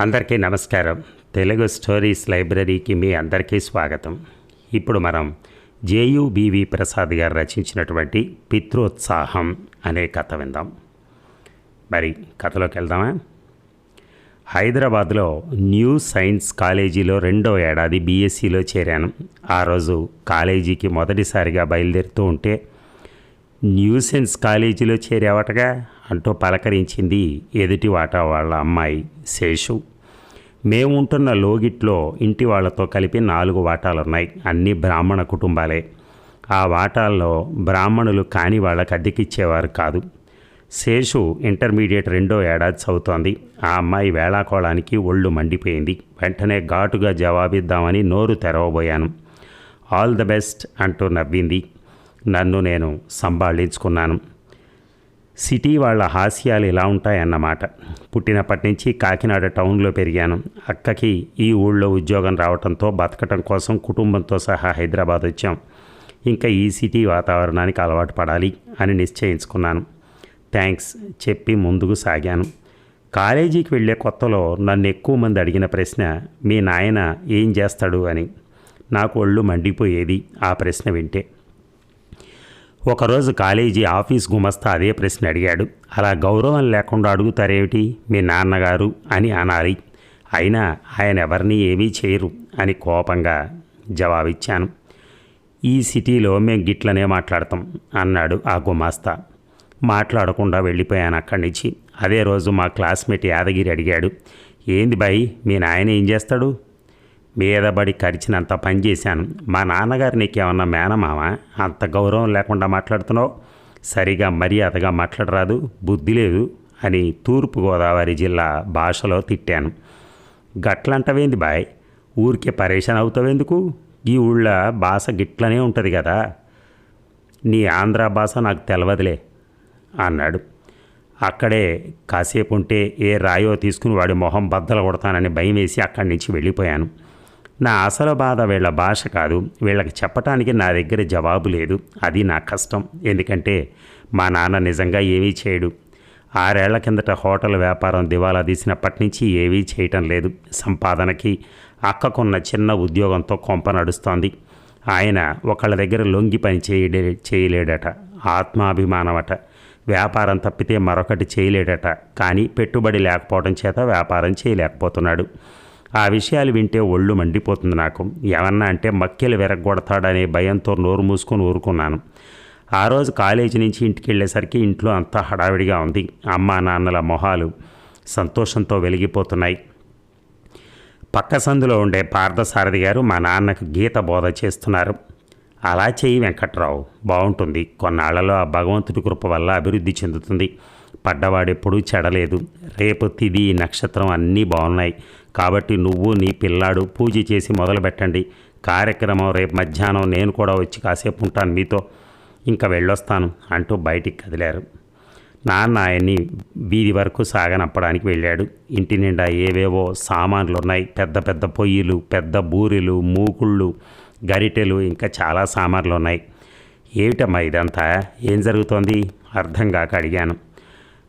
అందరికీ నమస్కారం. తెలుగు స్టోరీస్ లైబ్రరీకి మీ అందరికీ స్వాగతం. ఇప్పుడు మనం జేయుబివి ప్రసాద్ గారు రచించినటువంటి పిత్రోత్సాహం అనే కథ విందాం. మరి కథలోకి వెళ్దామా? హైదరాబాద్లో న్యూ సైన్స్ కాలేజీలో రెండో ఏడాది బీఎస్సీలో చేరాను. ఆ రోజు కాలేజీకి మొదటిసారిగా బయలుదేరుతూ ఉంటే న్యూసెన్స్ కాలేజీలో చేరావటగా? అంటూ పలకరించింది ఎదుటి వాటా వాళ్ళ అమ్మాయి శేషు. మేము ఉంటున్న లోగిట్లో ఇంటి వాళ్ళతో కలిపి నాలుగు వాటాలున్నాయి. అన్నీ బ్రాహ్మణ కుటుంబాలే. ఆ వాటాల్లో బ్రాహ్మణులు కాని వాళ్ళకి అద్దెకిచ్చేవారు కాదు. శేషు ఇంటర్మీడియట్ రెండో ఏడాది చదువుతోంది. ఆ అమ్మాయి వేళాకోళానికి ఒళ్ళు మండిపోయింది. వెంటనే ఘాటుగా జవాబిద్దామని నోరు తెరవబోయాను. ఆల్ ద బెస్ట్ అంటూ నవ్వింది. నన్ను నేను సంభాళించుకున్నాను. సిటీ వాళ్ళ హాస్యాలు ఇలా ఉంటాయన్నమాట. పుట్టినప్పటి నుంచి కాకినాడ టౌన్లో పెరిగాను. అక్కకి ఈ ఊళ్ళో ఉద్యోగం రావడంతో బతకటం కోసం కుటుంబంతో సహా హైదరాబాద్ వచ్చాం. ఇంకా ఈ సిటీ వాతావరణానికి అలవాటు పడాలి అని నిశ్చయించుకున్నాను. థ్యాంక్స్ చెప్పి ముందుకు సాగాను. కాలేజీకి వెళ్ళే కొత్తలో నన్ను ఎక్కువ మంది అడిగిన ప్రశ్న మీ నాయన ఏం చేస్తాడు? అని. నాకు ఒళ్ళు మండిపోయేది ఆ ప్రశ్న వింటే. ఒకరోజు కాలేజీ ఆఫీస్ గుమస్తా అదే ప్రశ్న అడిగాడు. అలా గౌరవం లేకుండా అడుగుతారేమిటి? మీ నాన్నగారు అని అనాలి. అయినా ఆయన ఎవరిని ఏమీ చేయరు అని కోపంగా జవాబిచ్చాను. ఈ సిటీలో మేము గిట్లనే మాట్లాడతాం అన్నాడు ఆ గుమాస్తా. మాట్లాడకుండా వెళ్ళిపోయాను అక్కడి నుంచి. అదే రోజు మా క్లాస్మేట్ యాదగిరి అడిగాడు. ఏంది బాయ్ మీ నాయన ఏం చేస్తాడు? మీదబడి కరిచినంత పని చేశాను. మా నాన్నగారు నీకేమన్నా మేనమావా? అంత గౌరవం లేకుండా మాట్లాడుతున్నావు. సరిగా మర్యాదగా మాట్లాడరాదు బుద్ధి లేదు అని తూర్పుగోదావరి జిల్లా భాషలో తిట్టాను. గట్లంటవేంది బాయ్? ఊరికే పరేషాన్ అవుతావెందుకు? ఈ ఊళ్ళో భాష గిట్లనే ఉంటుంది కదా. నీ ఆంధ్ర భాష నాకు తెలవదులే అన్నాడు. అక్కడే కాసేపు ఉంటే ఏ రాయో తీసుకుని వాడి మొహం బద్దలు కొడతానని భయం వేసి అక్కడి నుంచి వెళ్ళిపోయాను. నా అసలు బాధ వీళ్ళ భాష కాదు. వీళ్ళకి చెప్పటానికి నా దగ్గర జవాబు లేదు. అది నా కష్టం. ఎందుకంటే మా నాన్న నిజంగా ఏమీ చేయడు. ఆరేళ్ళ కిందట హోటల్ వ్యాపారం దివాలా తీసినప్పటి నుంచి ఏవీ చేయటం లేదు. సంపాదనకి అక్కకున్న చిన్న ఉద్యోగంతో కొంప నడుస్తోంది. ఆయన ఒకళ్ళ దగ్గర లొంగి పని చేయలే చేయలేడట. ఆత్మాభిమానమట. వ్యాపారం తప్పితే మరొకటి చేయలేడట. కానీ పెట్టుబడి లేకపోవడం చేత వ్యాపారం చేయలేకపోతున్నాడు. ఆ విషయాలు వింటే ఒళ్ళు మండిపోతుంది నాకు. ఏమన్నా అంటే మక్కెలు విరగొడతాడనే భయంతో నోరు మూసుకొని ఊరుకున్నాను. ఆ రోజు కాలేజీ నుంచి ఇంటికి వెళ్ళేసరికి ఇంట్లో అంతా హడావిడిగా ఉంది. అమ్మా నాన్నల మొహాలు సంతోషంతో వెలిగిపోతున్నాయి. పక్క సందులో ఉండే పార్థసారథి గారు మా నాన్నకు గీత బోధ చేస్తున్నారు. అలా చేయి వెంకట్రావు. బాగుంటుంది కొన్నాళ్ళలో ఆ భగవంతుడి కృప వల్ల అభివృద్ధి చెందుతుంది. పడ్డవాడెప్పుడు చెడలేదు. రేపు తిది నక్షత్రం అన్నీ బాగున్నాయి కాబట్టి నువ్వు నీ పిల్లాడు పూజ చేసి మొదలు పెట్టండి కార్యక్రమం రేపు మధ్యాహ్నం నేను కూడా వచ్చి కాసేపు ఉంటాను మీతో. ఇంకా వెళ్ళొస్తాను అంటూ బయటికి కదిలారు. నాన్న ఆయన్ని వీధి వరకు సాగనప్పడానికి వెళ్ళాడు. ఇంటి నిండా ఏవేవో సామాన్లు ఉన్నాయి పెద్ద పెద్ద పొయ్యిలు పెద్ద బూరెలు మూకుళ్ళు గరిటెలు ఇంకా చాలా సామాన్లు ఉన్నాయి ఏమిటమ్మా ఇదంతా? ఏం జరుగుతోంది? అర్థం కాక అడిగాను.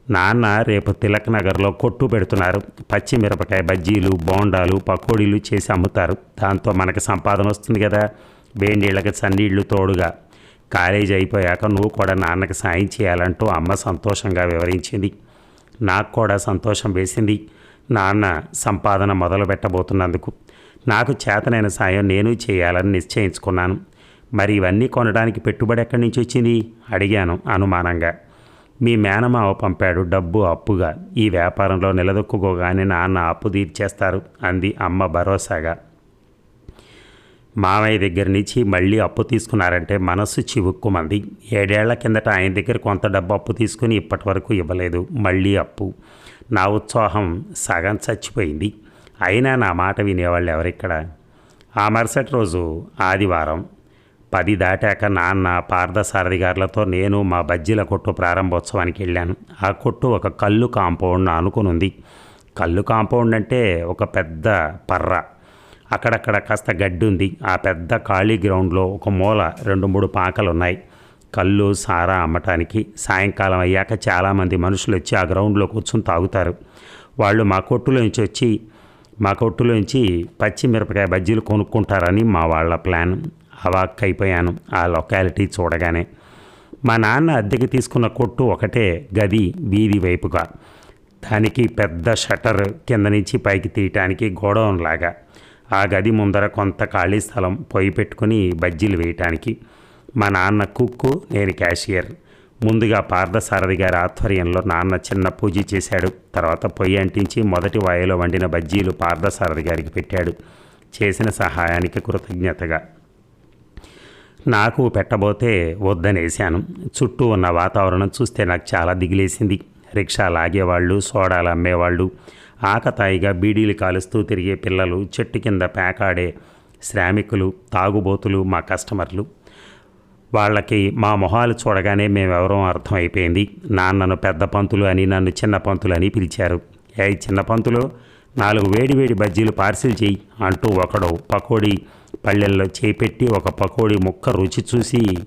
నాన్న రేపు తిలక్ నగర్లో కొట్టు పెడుతున్నారు. పచ్చిమిరపకాయ బజ్జీలు బోండాలు పకోడీలు చేసి అమ్ముతారు. దాంతో మనకు సంపాదన వస్తుంది కదా. వేడినీళ్ళకి చన్నీళ్ళు తోడుగా. కాలేజీ అయిపోయాక నువ్వు కూడా నాన్నకి సాయం చేయాలంటూ అమ్మ సంతోషంగా వివరించింది. నాకు కూడా సంతోషం వేసింది. నాన్న సంపాదన మొదలు పెట్టబోతున్నందుకు. నాకు చేతనైన సాయం నేను చేయాలని నిశ్చయించుకున్నాను. మరి ఇవన్నీ కొనడానికి పెట్టుబడి ఎక్కడి నుంచి వచ్చింది? అడిగాను అనుమానంగా. మీ మేనమావ పంపాడు డబ్బు అప్పుగా. ఈ వ్యాపారంలో నిలదొక్కుకోగానే నాన్న అప్పు తీర్చేస్తారు అంది అమ్మ భరోసాగా. మామయ్య దగ్గర నుంచి మళ్ళీ అప్పు తీసుకున్నారంటే మనస్సు చివుక్కుమంది. ఏడేళ్ళ కిందట ఆయన దగ్గర కొంత డబ్బు అప్పు తీసుకుని ఇప్పటి వరకు ఇవ్వలేదు. మళ్ళీ అప్పు. నా ఉత్సాహం సగం చచ్చిపోయింది. అయినా నా మాట వినేవాళ్ళు ఎవరిక్కడ? ఆ మరుసటి రోజు ఆదివారం పది దాటాక నాన్న పార్థసారథి గారులతో నేను మా బజ్జీల కొట్టు ప్రారంభోత్సవానికి వెళ్ళాను. ఆ కొట్టు ఒక కళ్ళు కాంపౌండ్ అనుకుని ఉంది కళ్ళు కాంపౌండ్ అంటే ఒక పెద్ద పర్ర. అక్కడక్కడ కాస్త గడ్డి ఉంది ఆ పెద్ద ఖాళీ గ్రౌండ్లో ఒక మూల రెండు మూడు పాకలు ఉన్నాయి కళ్ళు సారా అమ్మటానికి సాయంకాలం అయ్యాక చాలామంది మనుషులు వచ్చి ఆ గ్రౌండ్లో కూర్చొని తాగుతారు. వాళ్ళు మా కొట్టులోంచి వచ్చి మా కొట్టులోంచి పచ్చి మిరపకాయ బజ్జీలు కొనుక్కుంటారని మా వాళ్ళ ప్లాన్. అవాక్కైపోయాను ఆ లొకాలిటీ చూడగానే మా నాన్న అద్దెకి తీసుకున్న కొట్టు ఒకటే గది వీధి వైపుగా. దానికి పెద్ద షట్టర్ కింద నుంచి పైకి తీయటానికి గోడౌన్లాగా ఆ గది ముందర కొంత ఖాళీ స్థలం పొయ్యి పెట్టుకుని బజ్జీలు వేయటానికి. మా నాన్న కుక్కు నేను క్యాషియర్ ముందుగా పార్థసారథి గారి ఆధ్వర్యంలో నాన్న చిన్న పూజ చేశాడు. తర్వాత పొయ్యి అంటించి మొదటి వాయులో వండిన బజ్జీలు పార్థసారథి గారికి పెట్టాడు. చేసిన సహాయానికి కృతజ్ఞతగా. నాకు పెట్టబోతే వద్దనేశాను. చుట్టూ ఉన్న వాతావరణం చూస్తే నాకు చాలా దిగిలేసింది. రిక్షా లాగేవాళ్ళు సోడాలు అమ్మేవాళ్ళు. ఆకతాయిగా బీడీలు కాలుస్తూ తిరిగే పిల్లలు చెట్టు కింద పేకాడే శ్రామికులు తాగుబోతులు మా కస్టమర్లు. వాళ్ళకి మా మొహాలు చూడగానే మేమెవరో అర్థమైపోయింది. నాన్నను పెద్ద పంతులు అని నన్ను చిన్న పంతులు అని పిలిచారు. ఏ చిన్న పంతులు నాలుగు వేడి వేడి బజ్జీలు పార్సిల్ చేయి అంటూ ఒకడు పకోడీ పళ్ళెల్లో చేపెట్టి ఒక పకోడీ ముక్క రుచి చూసి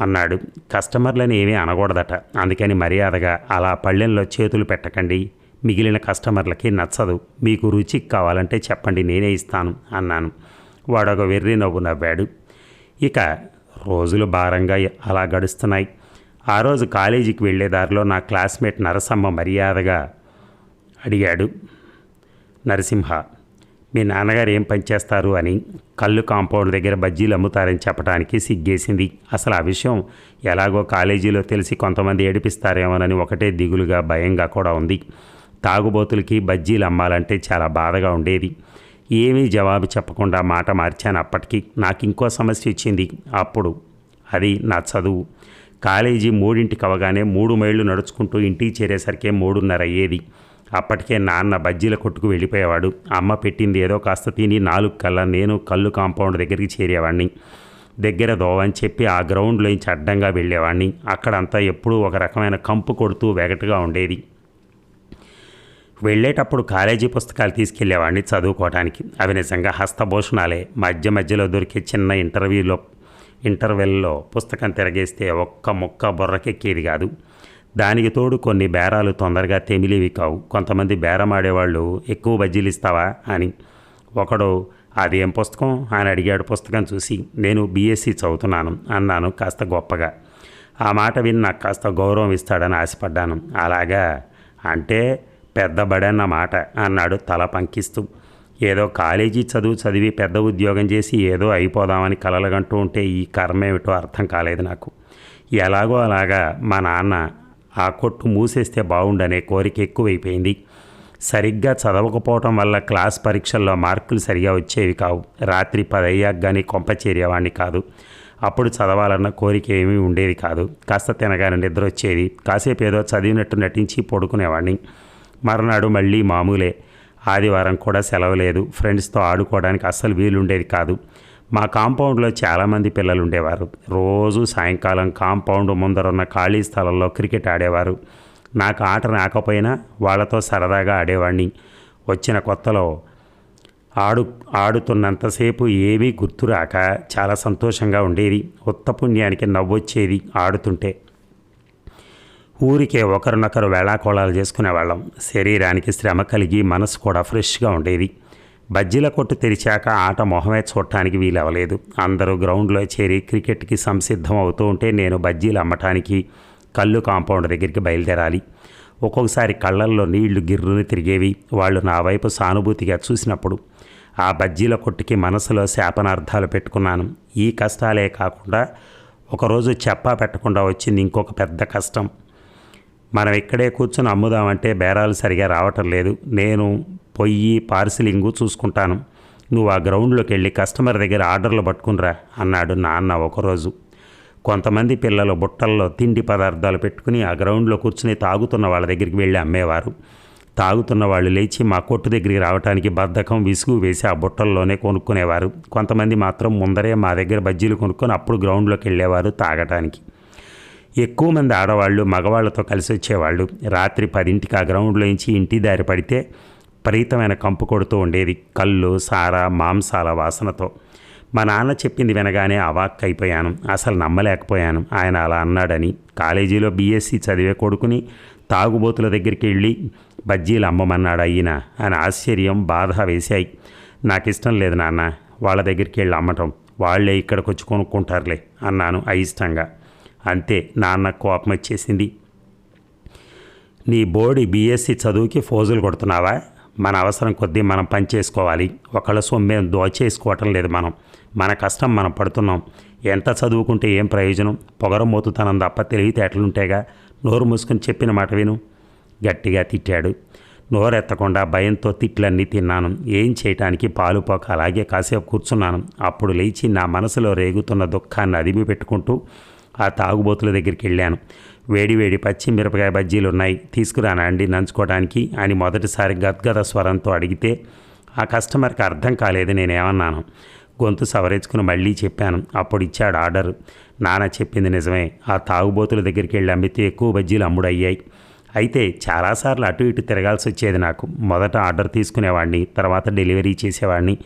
అన్నాడు. కస్టమర్లని ఏమీ అనకూడదట. అందుకని మర్యాదగా అలా పళ్ళెంలో చేతులు పెట్టకండి. మిగిలిన కస్టమర్లకి నచ్చదు. మీకు రుచి కావాలంటే చెప్పండి నేనే ఇస్తాను అన్నాను. వాడొక వెర్రి నవ్వు నవ్వాడు. ఇక రోజులు భారంగా అలా గడుస్తున్నాయి. ఆ రోజు కాలేజీకి వెళ్ళే దారిలో నా క్లాస్మేట్ నరసమ్మ మర్యాదగా అడిగాడు. నరసింహ మీ నాన్నగారు ఏం పనిచేస్తారు అని కళ్ళు కాంపౌండ్ దగ్గర బజ్జీలు అమ్ముతారని చెప్పడానికి సిగ్గేసింది. అసలు ఆ విషయం ఎలాగో కాలేజీలో తెలిసి కొంతమంది ఏడిపిస్తారేమోనని ఒకటే దిగులుగా భయంగా కూడా ఉంది. తాగుబోతులకి బజ్జీలు అమ్మాలంటే చాలా బాధగా ఉండేది. ఏమీ జవాబు చెప్పకుండా మాట మార్చాను అప్పటికి. నాకు ఇంకో సమస్య వచ్చింది. అప్పుడు అది నా చదువు. కాలేజీ మూడింటికి అవగానే మూడు మైళ్ళు నడుచుకుంటూ ఇంటికి చేరేసరికే మూడున్నర అయ్యేది. అప్పటికే నాన్న బజ్జీల కొట్టుకు వెళ్ళిపోయేవాడు. అమ్మ పెట్టింది ఏదో కాస్త తిని నాలుగు కల్లా నేను కళ్ళు కాంపౌండ్ దగ్గరికి చేరేవాడిని దగ్గర దోవని చెప్పి ఆ గ్రౌండ్లోంచి అడ్డంగా వెళ్ళేవాడిని అక్కడంతా ఎప్పుడూ ఒక రకమైన కంపు కొడుతూ వెగటుగా ఉండేది. వెళ్ళేటప్పుడు కాలేజీ పుస్తకాలు తీసుకెళ్ళేవాడిని చదువుకోవడానికి అవి నిజంగా హస్తభూషణాలే. మధ్య మధ్యలో దొరికే చిన్న ఇంటర్వ్యూలో ఇంటర్వెల్లో పుస్తకం తిరగేస్తే ఒక్క ముక్క బుర్రకెక్కేది కాదు. దానికి తోడు కొన్ని బేరాలు తొందరగా తెమిలేవి కావు కొంతమంది బేరం ఆడేవాళ్ళు ఎక్కువ బజ్జీలు ఇస్తావా? అని. ఒకడు అదేం పుస్తకం? అని అడిగాడు పుస్తకం చూసి నేను బీఎస్సీ చదువుతున్నాను అన్నాను కాస్త గొప్పగా. ఆ మాట విని నాకు కాస్త గౌరవం ఇస్తాడని ఆశపడ్డాను. అలాగా? అంటే పెద్ద మాట అన్నాడు తల పంకిస్తూ. ఏదో కాలేజీ చదువు చదివి పెద్ద ఉద్యోగం చేసి ఏదో అయిపోదామని కలలుగంటూ ఉంటే ఈ కర్మ ఏమిటో అర్థం కాలేదు నాకు. ఎలాగో అలాగా మా నాన్న ఆ కొట్టు మూసేస్తే బాగుండనే కోరిక ఎక్కువైపోయింది. సరిగ్గా చదవకపోవటం వల్ల క్లాస్ పరీక్షల్లో మార్కులు సరిగా వచ్చేవి కావు. రాత్రి పదయ్యాక కానీ కొంప చేరేవాడిని కాదు. అప్పుడు చదవాలన్న కోరిక ఏమీ ఉండేది కాదు. కాస్త తినగానే నిద్ర వచ్చేది కాసేపు ఏదో చదివినట్టు నటించి పడుకునేవాడిని మరునాడు మళ్ళీ మామూలే. ఆదివారం కూడా సెలవు లేదు. ఫ్రెండ్స్తో ఆడుకోవడానికి అస్సలు వీలుండేది కాదు. మా కాంపౌండ్లో చాలామంది పిల్లలు ఉండేవారు రోజు సాయంకాలం కాంపౌండ్ ముందరున్న ఖాళీ స్థలంలో క్రికెట్ ఆడేవారు. నాకు ఆట రాకపోయినా వాళ్ళతో సరదాగా ఆడేవాడిని వచ్చిన కొత్తలో ఆడు ఆడుతున్నంతసేపు ఏమీ గుర్తురాక చాలా సంతోషంగా ఉండేది. ఉత్తపుణ్యానికి నవ్వొచ్చేది ఆడుతుంటే. ఊరికే ఒకరినొకరు వేళాకోళాలు చేసుకునేవాళ్ళం. శరీరానికి శ్రమ కలిగి మనసు కూడా ఫ్రెష్గా ఉండేది. బజ్జీల కొట్టు తెరిచాక ఆట మొహమే చూడటానికి వీలవలేదు. అందరూ గ్రౌండ్లో చేరి క్రికెట్కి సంసిద్ధం అవుతూ ఉంటే నేను బజ్జీలు అమ్మటానికి కళ్ళు కాంపౌండ్ దగ్గరికి బయలుదేరాలి. ఒక్కొక్కసారి కళ్ళల్లో నీళ్ళు గిర్రుని తిరిగేవి. వాళ్ళు నా వైపు సానుభూతిగా చూసినప్పుడు ఆ బజ్జీల కొట్టుకి మనసులో శాపనార్థాలు పెట్టుకున్నాను. ఈ కష్టాలే కాకుండా ఒకరోజు చెప్పా పెట్టకుండా వచ్చింది ఇంకొక పెద్ద కష్టం. మనం ఇక్కడే కూర్చొని అమ్ముదామంటే బేరాలు సరిగా రావటం లేదు. నేను పొయ్యి పార్సిలింగు చూసుకుంటాను. నువ్వు ఆ గ్రౌండ్లోకి వెళ్ళి కస్టమర్ దగ్గర ఆర్డర్లు పట్టుకునిరా అన్నాడు నాన్న ఒకరోజు. కొంతమంది పిల్లలు బుట్టల్లో తిండి పదార్థాలు పెట్టుకుని ఆ గ్రౌండ్లో కూర్చుని తాగుతున్న వాళ్ళ దగ్గరికి వెళ్ళి అమ్మేవారు. తాగుతున్న వాళ్ళు లేచి మా కొట్టు దగ్గరికి రావడానికి బద్ధకం విసుగు వేసి ఆ బుట్టల్లోనే కొనుక్కునేవారు. కొంతమంది మాత్రం ముందరే మా దగ్గర బజ్జీలు కొనుక్కొని అప్పుడు గ్రౌండ్లోకి వెళ్ళేవారు తాగటానికి. ఎక్కువ మంది ఆడవాళ్ళు మగవాళ్ళతో కలిసి వచ్చేవాళ్ళు రాత్రి పదింటికి ఆ గ్రౌండ్లో నుంచి ఇంటి దారి పడితే విపరీతమైన కంపు కొడుతూ ఉండేది. కళ్ళు సారా మాంసాల వాసనతో. మా నాన్న చెప్పింది వినగానే అవాక్కైపోయాను అసలు నమ్మలేకపోయాను. ఆయన అలా అన్నాడని. కాలేజీలో బీఎస్సీ చదివే కొడుకుని తాగుబోతుల దగ్గరికి వెళ్ళి బజ్జీలు అమ్మమన్నాడు అయిన అని ఆశ్చర్యం బాధ వేశాయి. నాకు ఇష్టం లేదు నాన్న. వాళ్ళ దగ్గరికి వెళ్ళి అమ్మటం. వాళ్ళే ఇక్కడికి వచ్చి కొనుక్కుంటారులే అన్నాను అయిష్టంగా. అంతే నాన్న కోపం వచ్చేసింది. నీ బోడి బీఎస్సీ చదువుకి ఫోజులు కొడుతున్నావా? మన అవసరం కొద్దీ మనం పని చేసుకోవాలి. ఒకళ్ళ సొమ్మే దోచేసుకోవటం లేదు మనం. మన కష్టం మనం పడుతున్నాం. ఎంత చదువుకుంటే ఏం ప్రయోజనం? పొగరమోతుతనం తప్ప తెలివితేటలుంటేగా నోరు మూసుకుని చెప్పిన మాట విను. గట్టిగా తిట్టాడు. నోరెత్తకుండా భయంతో తిట్లన్నీ తిన్నాను. ఏం చేయటానికి పాలు పోక అలాగే కాసేపు కూర్చున్నాను. అప్పుడు లేచి నా మనసులో రేగుతున్న దుఃఖాన్ని అదిమి పెట్టుకుంటూ ఆ తాగుబోతుల దగ్గరికి వెళ్ళాను. వేడి వేడి పచ్చి మిరపకాయ బజ్జీలు ఉన్నాయి. తీసుకురానా అండి నంచుకోవడానికి అని మొదటిసారి గద్గద స్వరంతో అడిగితే ఆ కస్టమర్కి అర్థం కాలేదు నేనేమన్నాను? గొంతు సవరించుకుని మళ్ళీ చెప్పాను. అప్పుడు ఇచ్చాడు ఆర్డర్. నాన్న చెప్పింది నిజమే. ఆ తాగుబోతుల దగ్గరికి వెళ్ళి అమ్మితే ఎక్కువ బజ్జీలు అమ్ముడయ్యాయి. అయితే చాలాసార్లు అటు ఇటు తిరగాల్సి వచ్చేది నాకు. మొదట ఆర్డర్ తీసుకునేవాడిని తర్వాత డెలివరీ చేసేవాడిని.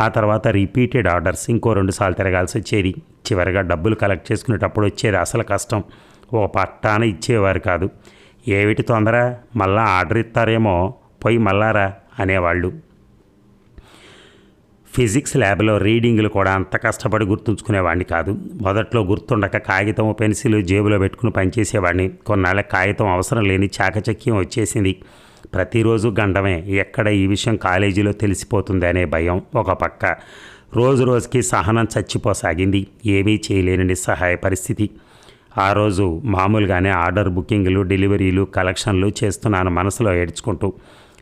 ఆ తర్వాత రిపీటెడ్ ఆర్డర్స్ ఇంకో రెండు సార్లు తిరగాల్సి వచ్చేది. చివరిగా డబ్బులు కలెక్ట్ చేసుకునేటప్పుడు వచ్చేది అసలు కష్టం. ఓ పట్టాన ఇచ్చేవారు కాదు. ఏమిటి తొందర? మళ్ళా ఆర్డర్ ఇస్తారేమో? పోయి మళ్ళారా? అనేవాళ్ళు. ఫిజిక్స్ ల్యాబ్లో రీడింగ్లు కూడా అంత కష్టపడి గుర్తుంచుకునేవాడిని కాదు. మొదట్లో గుర్తుండక కాగితం పెన్సిల్ జేబులో పెట్టుకుని పనిచేసేవాడిని కొన్నాళ్ళ కాగితం అవసరం లేని చాకచక్యం వచ్చేసింది. ప్రతిరోజు గండమే. ఎక్కడ ఈ విషయం కాలేజీలో తెలిసిపోతుంది అనే భయం ఒక పక్క. రోజు రోజుకి సహనం చచ్చిపోసాగింది. ఏమీ చేయలేని నిస్సహాయ పరిస్థితి. ఆ రోజు మామూలుగానే ఆర్డర్ బుకింగ్లు డెలివరీలు కలెక్షన్లు చేస్తున్నాను మనసులో ఏడ్చుకుంటూ.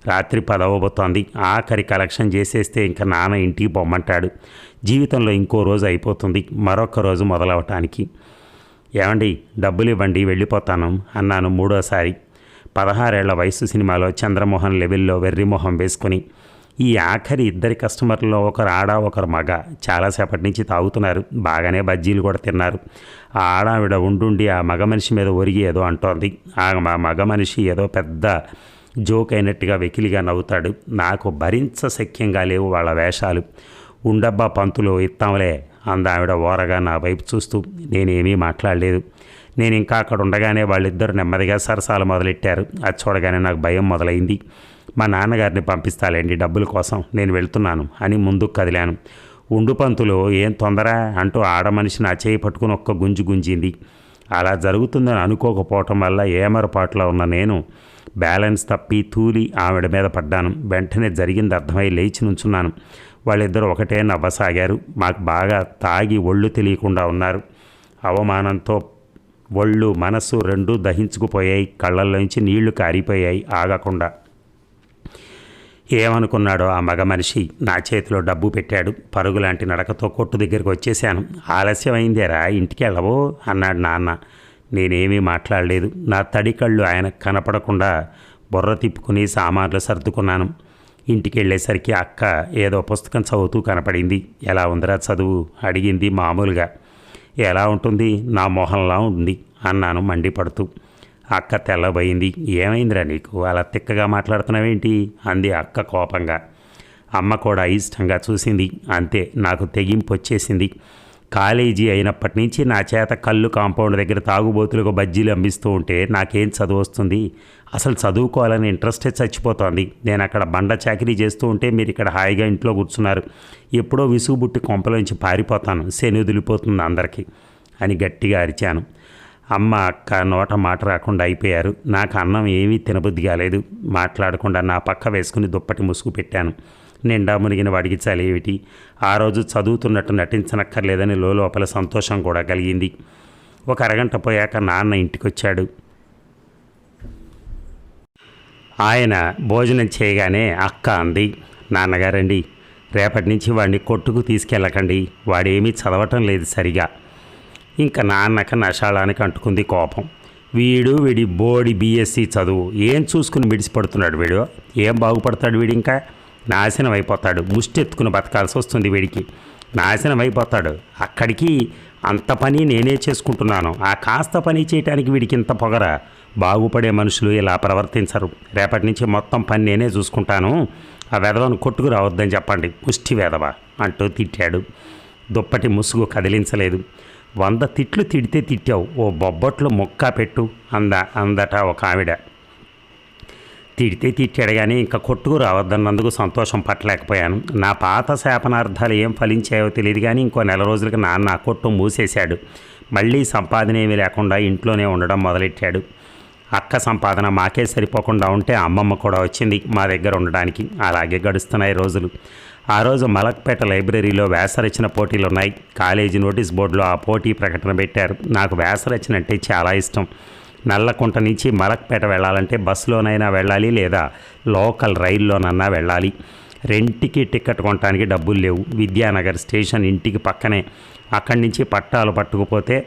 రాత్రి పదవబోతోంది. ఆఖరి కలెక్షన్ చేసేస్తే ఇంకా నాన్న ఇంటికి పొమ్మంటాడు. జీవితంలో ఇంకో రోజు అయిపోతుంది. మరొక రోజు మొదలవటానికి. ఏమండి డబ్బులు ఇవ్వండి వెళ్ళిపోతాను అన్నాను మూడోసారి. పదహారేళ్ళ వయసు సినిమాలో చంద్రమోహన్ లెవెల్లో వెర్రిమోహం వేసుకుని ఈ ఆఖరి ఇద్దరి కస్టమర్లలో ఒకరు ఆడ ఒకరు మగ. చాలాసేపటి నుంచి తాగుతున్నారు. బాగానే బజ్జీలు కూడా తిన్నారు. ఆ ఆడావిడ ఉండుండి ఆ మగ మనిషి మీద ఒరిగి ఏదో అంటోంది. ఆ మగ మనిషి ఏదో పెద్ద జోక్ అయినట్టుగా వెకిలిగా నవ్వుతాడు. నాకు భరించశక్యంగా లేవు వాళ్ళ వేషాలు. ఉండబ్బా పంతులు ఇత్తాంలే అందావిడ ఓరగా నా వైపు చూస్తూ. నేనేమీ మాట్లాడలేదు. నేను ఇంకా అక్కడ ఉండగానే వాళ్ళిద్దరు నెమ్మదిగా సరసాలు మొదలెట్టారు. అది చూడగానే నాకు భయం మొదలైంది. మా నాన్నగారిని పంపిస్తాలేండి డబ్బుల కోసం నేను వెళ్తున్నాను అని ముందుకు కదిలాను. ఉండు పంతులు ఏం తొందర? అంటూ ఆడ మనిషి నా చేయి పట్టుకుని ఒక్క గుంజు గుంజింది. అలా జరుగుతుందని అనుకోకపోవటం వల్ల ఏమరపాటులో ఉన్న నేను బ్యాలెన్స్ తప్పి తూలి ఆవిడ మీద పడ్డాను. వెంటనే జరిగింది అర్థమై లేచి నుంచున్నాను. వాళ్ళిద్దరూ ఒకటే నవ్వసాగారు. మాకు బాగా తాగి ఒళ్ళు తెలియకుండా ఉన్నారు. అవమానంతో ఒళ్ళు మనస్సు రెండూ దహించుకుపోయాయి. కళ్ళల్లోంచి నీళ్ళు కారిపోయాయి. ఆగకుండా ఏమనుకున్నాడో ఆ మగ మనిషి? నా చేతిలో డబ్బు పెట్టాడు. పరుగులాంటి నడకతో కొట్టు దగ్గరికి వచ్చేసాను ఆలస్యమైందేరా? ఇంటికి వెళ్ళవో అన్నాడు నాన్న. నేనేమీ మాట్లాడలేదు. నా తడి కళ్ళు ఆయన కనపడకుండా బుర్ర తిప్పుకుని సామాన్లు సర్దుకున్నాను. ఇంటికి వెళ్ళేసరికి అక్క ఏదో పుస్తకం చదువుతూ కనపడింది. ఎలా ఉందిరా చదువు? అడిగింది మామూలుగా. ఎలా ఉంటుంది? నా మొహంలా ఉంది అన్నాను మండిపడుతూ. అక్క తెల్లబోయింది. ఏమైందిరా నీకు? అలా తిక్కగా మాట్లాడుతున్నావేంటి? అంది అక్క కోపంగా. అమ్మ కూడా ఇష్టంగా చూసింది. అంతే నాకు తెగింపు వచ్చేసింది. కాలేజీ అయినప్పటి నుంచి నా చేత కళ్ళు కాంపౌండ్ దగ్గర తాగుబోతులకు బజ్జీలు అమ్మిస్తూ ఉంటే నాకేం చదువు వస్తుంది? అసలు చదువుకోవాలని ఇంట్రెస్టే చచ్చిపోతోంది. నేను అక్కడ బండ చాకరీ చేస్తూ ఉంటే మీరు ఇక్కడ హాయిగా ఇంట్లో కూర్చున్నారు. ఎప్పుడో విసుగుబుట్టి కొంపలోంచి పారిపోతాను. శని వదిలిపోతుంది అందరికీ అని గట్టిగా అరిచాను. అమ్మ అక్క నోట మాట రాకుండా అయిపోయారు. నాకు అన్నం ఏమీ తినబుద్ధి కాలేదు. మాట్లాడకుండా నా పక్క వేసుకుని దుప్పటి ముసుగు పెట్టాను. నిండా మునిగిన వాడికి చలేమిటి? ఆ రోజు చదువుతున్నట్టు నటించనక్కర్లేదని లోపల సంతోషం కూడా కలిగింది. ఒక అరగంట పోయాక నాన్న ఇంటికొచ్చాడు. ఆయన భోజనం చేయగానే అక్క అంది నాన్నగారండి రేపటి నుంచి వాడిని కొట్టుకు తీసుకెళ్ళకండి. వాడేమీ చదవటం లేదు సరిగా. ఇంకా నాన్నక నషాళానికి అంటుకుంది కోపం. వీడు వీడి బోడి బీఎస్సీ చదువు. ఏం చూసుకుని మిడిసిపడుతున్నాడు వీడు? ఏం బాగుపడతాడు వీడు ఇంకా? నాశనం అయిపోతాడు. ముష్టి ఎత్తుకుని బతకాల్సి వస్తుంది వీడికి. నాశనం అయిపోతాడు. అక్కడికి అంత పని నేనే చేసుకుంటున్నాను. ఆ కాస్త పని చేయటానికి వీడికి ఇంత పొగర. బాగుపడే మనుషులు ఇలా ప్రవర్తించరు. రేపటి నుంచి మొత్తం పని నేనే చూసుకుంటాను. ఆ వెధవను కొట్టుకు రావద్దని చెప్పండి. ముష్టి వెధవ అంటూ తిట్టాడు. దుప్పటి ముసుగు కదిలించలేదు. వంద తిట్లు తిడితే తిట్టావు. ఓ బొబ్బట్లు మొక్క పెట్టు అంద అందట ఒక ఆవిడ. తిడితే తిట్టాడు కానీ ఇంకా కొట్టుకు రావద్దన్నందుకు సంతోషం పట్టలేకపోయాను. నా పాత శాపనార్థాలు ఏం ఫలించాయో తెలియదు కానీ ఇంకో నెల రోజులకి నాన్న ఆ కొట్టు మూసేశాడు. మళ్ళీ సంపాదన ఏమీ లేకుండా ఇంట్లోనే ఉండడం మొదలెట్టాడు. అక్క సంపాదన మాకే సరిపోకుండా ఉంటే అమ్మమ్మ కూడా వచ్చింది మా దగ్గర ఉండడానికి. అలాగే గడుస్తున్నాయి రోజులు. ఆ రోజు మలక్పేట లైబ్రరీలో వ్యాసరచన పోటీలు ఉన్నాయి కాలేజీ నోటీస్ బోర్డులో ఆ పోటీ ప్రకటన పెట్టారు. నాకు వ్యాసరచన అంటే చాలా ఇష్టం. నల్లకుంట నుంచి మలక్పేట వెళ్ళాలంటే బస్సులోనైనా వెళ్ళాలి లేదా లోకల్ రైల్లోనన్నా వెళ్ళాలి. రెంటికి టికెట్ కొనడానికి డబ్బులు లేవు. విద్యానగర్ స్టేషన్ ఇంటికి పక్కనే. అక్కడి నుంచి పట్టాలు పట్టుకుపోతే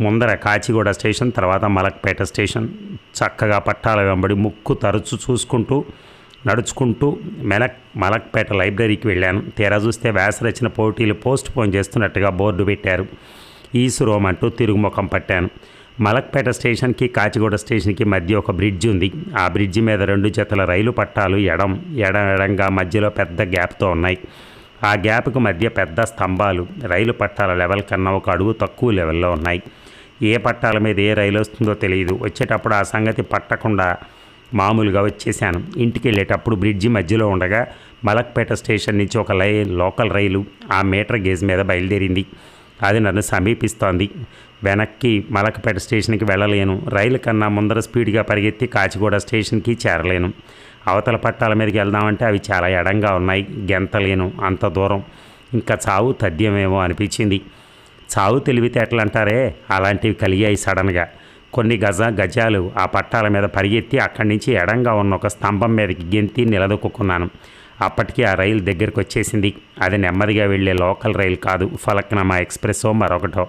ముందర కాచిగూడ స్టేషన్ తర్వాత మలక్పేట స్టేషన్. చక్కగా పట్టాల వెంబడి ముక్కు తరచు చూసుకుంటూ నడుచుకుంటూ మెలక్ మలక్పేట లైబ్రరీకి వెళ్ళాను. తీరా చూస్తే వ్యాసరచన పోటీలు పోస్ట్ పోన్ చేస్తున్నట్టుగా బోర్డు పెట్టారు. ఈసురోమ్ అంటూ తిరుగుముఖం పట్టాను. మలక్పేట స్టేషన్కి కాచిగూడ స్టేషన్కి మధ్య ఒక బ్రిడ్జ్ ఉంది. ఆ బ్రిడ్జి మీద రెండు జతల రైలు పట్టాలు ఎడం ఎడ ఎడంగా మధ్యలో పెద్ద గ్యాప్తో ఉన్నాయి. ఆ గ్యాప్కు మధ్య పెద్ద స్తంభాలు రైలు పట్టాల లెవెల్ కన్నా ఒక అడుగు తక్కువ లెవెల్లో ఉన్నాయి. ఏ పట్టాల మీద ఏ రైలు వస్తుందో తెలియదు వచ్చేటప్పుడు ఆ సంగతి పట్టకుండా మామూలుగా వచ్చేసాను ఇంటికి వెళ్ళేటప్పుడు బ్రిడ్జి మధ్యలో ఉండగా మలక్పేట స్టేషన్ నుంచి ఒక లై లోకల్ రైలు ఆ మీటర్ గేజ్ మీద బయలుదేరింది. అది నన్ను సమీపిస్తోంది. వెనక్కి మలకపేట స్టేషన్కి వెళ్ళలేను. రైలు కన్నా ముందర స్పీడ్గా పరిగెత్తి కాచిగూడ స్టేషన్కి చేరలేను. అవతల పట్టాల మీదకి వెళ్దామంటే అవి చాలా ఎడంగా ఉన్నాయి. గెంతలేను అంత దూరం. ఇంకా చావు తథ్యమేమో అనిపించింది. చావు తెలివితేటలు అంటారే అలాంటివి కలిగాయి సడన్గా. కొన్ని గజ గజాలు ఆ పట్టాల మీద పరిగెత్తి అక్కడి నుంచి ఎడంగా ఉన్న ఒక స్తంభం మీదకి గెంతి నిలదొక్కున్నాను. అప్పటికి ఆ రైలు దగ్గరికి వచ్చేసింది. అది నెమ్మదిగా వెళ్ళే లోకల్ రైలు కాదు ఫలక్నమా ఎక్స్ప్రెస్సో మరొకటో.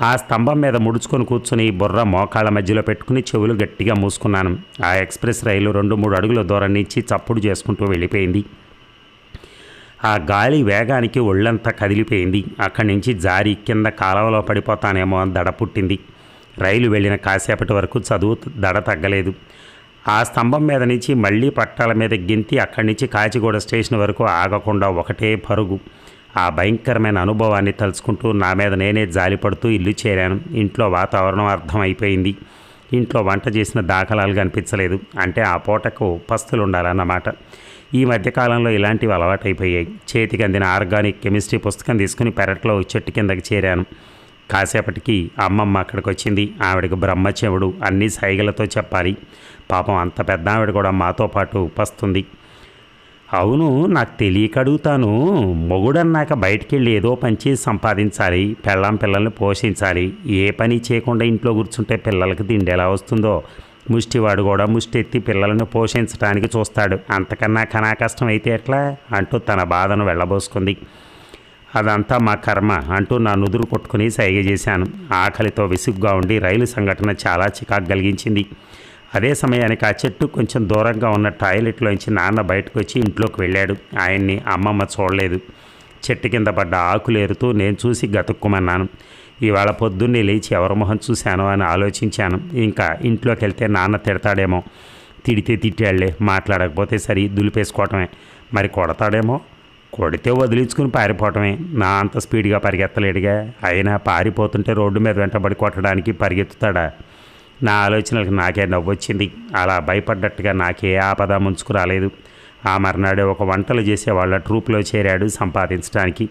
ఆ స్తంభం మీద ముడుచుకొని కూర్చుని బుర్ర మోకాళ్ళ మధ్యలో పెట్టుకుని చెవులు గట్టిగా మూసుకున్నాను. ఆ ఎక్స్ప్రెస్ రైలు రెండు మూడు అడుగుల దూరం నుంచి చప్పుడు చేసుకుంటూ వెళ్ళిపోయింది. ఆ గాలి వేగానికి ఒళ్ళంతా కదిలిపోయింది. అక్కడి నుంచి జారి కింద కాలవలో పడిపోతానేమో అని దడ పుట్టింది. రైలు వెళ్ళిన కాసేపటి వరకు చదువు దడ తగ్గలేదు. ఆ స్తంభం మీద నుంచి మళ్ళీ పట్టాల మీద గింతి అక్కడి నుంచి కాచిగూడ స్టేషన్ వరకు ఆగకుండా ఒకటే పరుగు. ఆ భయంకరమైన అనుభవాన్ని తలుచుకుంటూ నా మీద నేనే జాలిపడుతూ ఇల్లు చేరాను. ఇంట్లో వాతావరణం అర్థమైపోయింది. ఇంట్లో వంట చేసిన దాఖలాలు కనిపించలేదు. అంటే ఆ పూటకు పస్తులు ఉండాలన్నమాట ఈ మధ్యకాలంలో ఇలాంటివి అలవాటైపోయాయి. చేతికి అందిన ఆర్గానిక్ కెమిస్ట్రీ పుస్తకం తీసుకుని పెరట్లో చెట్టు కిందకి చేరాను. కాసేపటికి అమ్మమ్మ అక్కడికి వచ్చింది ఆవిడకు బ్రహ్మచెవుడు అన్ని సైగలతో చెప్పాలి. పాపం అంత పెద్ద ఆవిడ కూడా మాతో పాటు వస్తుంది అవును నాకు తెలియక అడుగుతాను. మొగుడన్నాక బయటికెళ్ళి ఏదో పని చేసి సంపాదించాలి. పెళ్ళాం పిల్లల్ని పోషించాలి. ఏ పని చేయకుండా ఇంట్లో కూర్చుంటే పిల్లలకి తిండి ఎలా వస్తుందో. ముష్టివాడు కూడా ముష్టి ఎత్తి పిల్లలను పోషించడానికి చూస్తాడు. అంతకన్నా కనా కష్టం అయితే ఎట్లా? అంటూ తన బాధను వెళ్ళబోసుకుంది. అదంతా మా కర్మ అంటూ నా నుదురు కొట్టుకుని సైగ చేశాను. ఆకలితో విసుగ్గా ఉండి రైలు సంఘటన చాలా చికాకు కలిగించింది. అదే సమయానికి ఆ చెట్టు కొంచెం దూరంగా ఉన్న టాయిలెట్లోంచి నాన్న బయటకు వచ్చి ఇంట్లోకి వెళ్ళాడు. ఆయన్ని అమ్మమ్మ చూడలేదు. చెట్టు కింద పడ్డ ఆకులేరుతూ నేను చూసి గతుక్కుమన్నాను. ఇవాళ పొద్దున్నే లేచి ఎవరి మొహం చూశానో అని ఆలోచించాను. ఇంకా ఇంట్లోకి వెళ్తే నాన్న తిడతాడేమో. తిడితే తిట్టాళ్ళే మాట్లాడకపోతే సరి దులిపేసుకోవటమే. మరి కొడతాడేమో? కొడితే వదిలించుకుని పారిపోవటమే. నా అంత స్పీడ్గా పరిగెత్తలేడుగా. అయినా పారిపోతుంటే రోడ్డు మీద వెంటబడి కొట్టడానికి పరిగెత్తుతాడా? నా ఆలోచనలకు నాకే నవ్వొచ్చింది. అలా భయపడ్డట్టుగా నాకే ఆపద ముంచుకురాలేదు ఆ మర్నాడే ఒక వంటలు చేసే వాళ్ళ ట్రూప్లో చేరాడు సంపాదించడానికి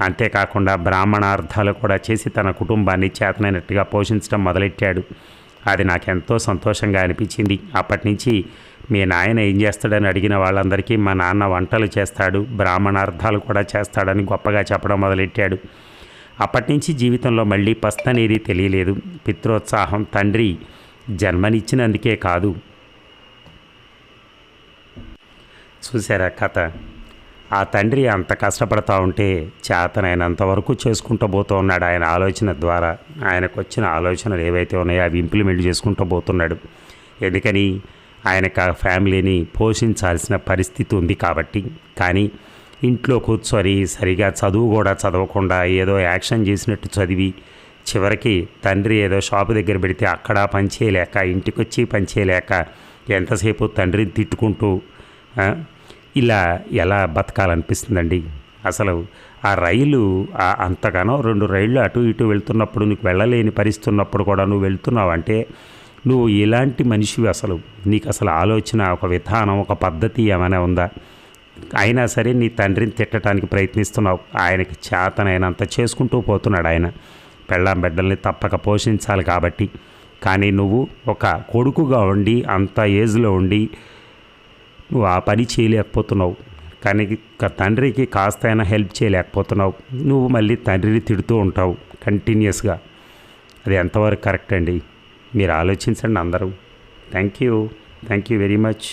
అంతేకాకుండా బ్రాహ్మణార్థాలు కూడా చేసి తన కుటుంబాన్ని చేతనైనట్టుగా పోషించడం మొదలెట్టాడు. అది నాకెంతో సంతోషంగా అనిపించింది. అప్పటి నుంచి మీ నాయన ఏం చేస్తాడని అడిగిన వాళ్ళందరికీ మా నాన్న వంటలు చేస్తాడు బ్రాహ్మణార్థాలు కూడా చేస్తాడని గొప్పగా చెప్పడం మొదలెట్టాడు. అప్పటి నుంచి జీవితంలో మళ్ళీ పస్తనేది తెలియలేదు. పిత్రోత్సాహం తండ్రి జన్మనిచ్చినందుకే కాదు. చూసారా కథ? ఆ తండ్రి అంత కష్టపడతా ఉంటే చేతనైనంత వరకు చేసుకుంటూ పోతూ ఉన్నాడు ఆయన ఆలోచన ద్వారా. ఆయనకు వచ్చిన ఆలోచనలు ఏవైతే ఉన్నాయో అవి ఇంప్లిమెంట్ చేసుకుంటూ పోతున్నాడు. ఎందుకని? ఆయనకు ఆ ఫ్యామిలీని పోషించాల్సిన పరిస్థితి ఉంది కాబట్టి. కానీ ఇంట్లో కూర్చొని సరిగా చదువు కూడా చదవకుండా ఏదో యాక్షన్ చేసినట్టు చదివి చివరికి తండ్రి ఏదో షాపు దగ్గర పెడితే అక్కడ పనిచేయలేక ఇంటికొచ్చి పనిచేయలేక ఎంతసేపు తండ్రిని తిట్టుకుంటూ ఇలా ఎలా బతకాలనిపిస్తుందండి? అసలు ఆ రైలు అంతగానో రెండు రైళ్ళు అటు ఇటు వెళ్తున్నప్పుడు నీకు వెళ్ళలేని పరిస్థితి ఉన్నప్పుడు కూడా నువ్వు వెళ్తున్నావు అంటే నువ్వు ఇలాంటి మనిషివి అసలు. నీకు అసలు ఆలోచన ఒక విధానం ఒక పద్ధతి ఏమైనా ఉందా? అయినా సరే నీ తండ్రిని తిట్టడానికి ప్రయత్నిస్తున్నావు. ఆయనకి చేతనైనంత చేసుకుంటూ పోతున్నాడు ఆయన. పెళ్ళాం బిడ్డల్ని తప్పక పోషించాలి కాబట్టి. కానీ నువ్వు ఒక కొడుకుగా ఉండి అంత ఏజ్లో ఉండి నువ్వు ఆ పని చేయలేకపోతున్నావు. కానీ తండ్రికి కాస్త అయినా హెల్ప్ చేయలేకపోతున్నావు. నువ్వు మళ్ళీ తండ్రిని తిడుతూ ఉంటావు కంటిన్యూస్గా. అది ఎంతవరకు కరెక్ట్ అండి? మీరు ఆలోచించండి అందరూ. Thank you thank you very much